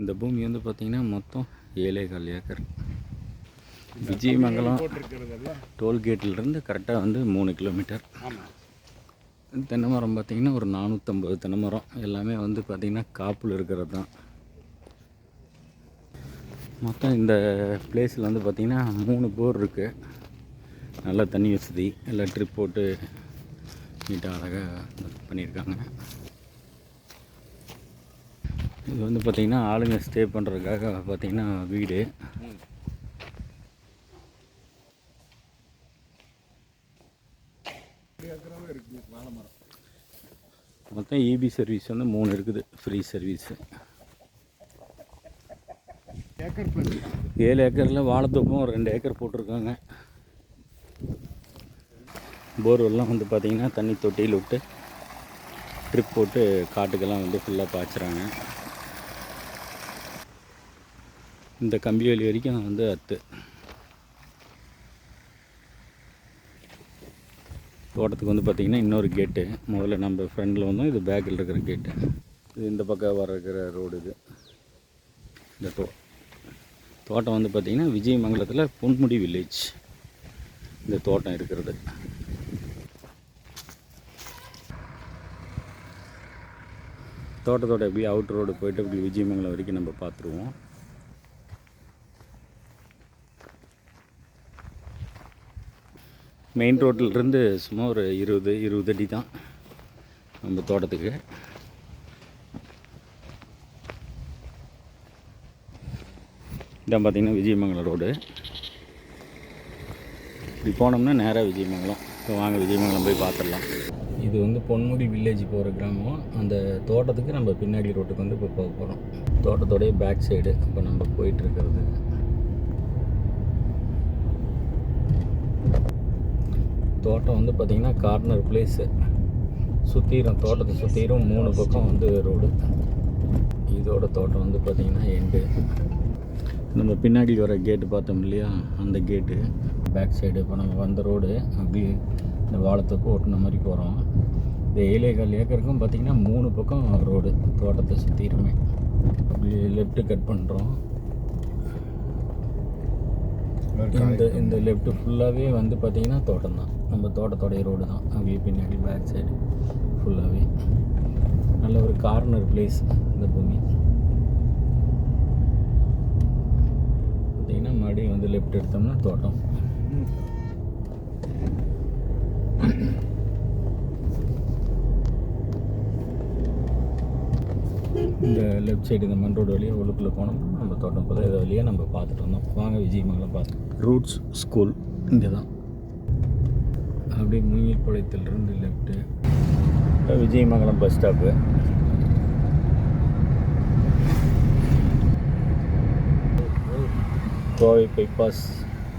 இந்த பூமி வந்து பார்த்திங்கன்னா மொத்தம் ஏழே கால் ஏக்கர். விஜயமங்கலம் டோல்கேட்டிலேருந்து கரெக்டாக வந்து மூணு கிலோமீட்டர். ஆமாம் தென்னை மரம் பார்த்திங்கன்னா ஒரு நானூற்றம்பது தென்னை மரம் எல்லாமே வந்து பார்த்திங்கன்னா காப்பில் இருக்கிறது தான். மொத்தம் இந்த பிளேஸில் வந்து பார்த்திங்கன்னா மூணு போர் இருக்குது நல்ல தண்ணி வசதி. எல்லாம் ட்ரிப் போட்டு நீட்டாக அழகாக பண்ணியிருக்காங்க. இது வந்து பார்த்திங்கன்னா ஆளுங்க ஸ்டே பண்ணுறதுக்காக பார்த்திங்கன்னா வீடு. மொத்தம் இபி சர்வீஸ் வந்து மூணு இருக்குது. ஃப்ரீ சர்வீஸு ஏக்கர் ஏழு ஏக்கரில் வாழைத்தோப்பும் ஒரு ரெண்டு ஏக்கர் போட்டிருக்காங்க. போர்வெல்லாம் வந்து பார்த்திங்கன்னா தண்ணி தொட்டியில் விட்டு ட்ரிப் போட்டு காட்டுக்கெல்லாம் வந்து ஃபுல்லாக பாய்ச்சுறாங்க. இந்த கம்பிவேலி வரைக்கும் வந்து அத்து. தோட்டத்துக்கு வந்து பார்த்திங்கன்னா இன்னொரு கேட்டு. முதல்ல நம்ம ஃப்ரெண்டில் வந்தோம் இது பேக்கில் இருக்கிற கேட்டு. இது இந்த பக்கம் வர இருக்கிற ரோடு இது. இந்த தோ தோட்டம் வந்து பார்த்திங்கன்னா விஜயமங்கலத்தில் பொன்முடி வில்லேஜ் இந்த தோட்டம் இருக்கிறது. தோட்டத்தோட அப்படியே அவுட் ரோடு போயிட்டு அப்படி விஜயமங்கலம் வரைக்கும் நம்ம பார்த்துருவோம். மெயின் ரோட்டிலிருந்து சும்மா ஒரு இருபது இருபது அடி தான் நம்ம தோட்டத்துக்கு. இதான் பார்த்திங்கன்னா விஜயமங்கலம் ரோடு. இப்படி போனோம்னா நேராக விஜயமங்கலம். இப்போ வாங்க விஜயமங்கலம் போய் பார்த்துடலாம். இது வந்து பொன்முடி வில்லேஜ் போகிற கிராமம். அந்த தோட்டத்துக்கு நம்ம பின்னாடி ரோட்டுக்கு வந்து இப்போ போக போகிறோம் தோட்டத்தோடைய பேக் சைடு இப்போ நம்ம போயிட்டுருக்கிறது தோட்டம் வந்து பார்த்திங்கன்னா கார்னர் பிளேஸு சுற்றிடும் தோட்டத்தை சுற்றிடும் மூணு பக்கம் வந்து ரோடு இதோட தோட்டம் வந்து பார்த்திங்கன்னா எண்டு நம்ம பின்னாடி வர கேட்டு பார்த்தோம் இல்லையா? அந்த கேட்டு பேக் சைடு இப்போ நம்ம வந்த ரோடு அப்படியே இந்த வாழத்துக்கு ஓட்டின மாதிரி போகிறோம் இந்த ஏழேகால் ஏக்கருக்கும் பார்த்திங்கன்னா மூணு பக்கம் ரோடு தோட்டத்தை சுற்றிடுமே அப்படியே லெஃப்ட்டு கட் பண்ணுறோம் இந்த இந்த லெஃப்ட் ஃபுல்லாகவே வந்து பார்த்திங்கன்னா தோட்டம் தான். நம்ம தோட்டத்தோடைய ரோடு தான். அப்படியே பின்னாடி பேக் சைடு ஃபுல்லாகவே நல்ல ஒரு கார்னர் பிளேஸ் இந்த பூமி. பார்த்தீங்கன்னா மறுபடியும் வந்து லெஃப்ட் எடுத்தோம்னா தோட்டம். இந்த லெஃப்ட் சைடு இந்த மண் ரோடு வழியாக உள்ளுக்குள்ளே போனோம்னா நம்ம தோட்டம் போதும் இதை வழியாக நம்ம பார்த்துட்டு வந்தோம். வாங்க விஜயமங்கலம் பார்த்து. ரூட்ஸ் ஸ்கூல் இங்கே தான் அப்படியே முங்கிப்பாளையத்திலிருந்து left Vijayamangalam bus stop Kovai bypass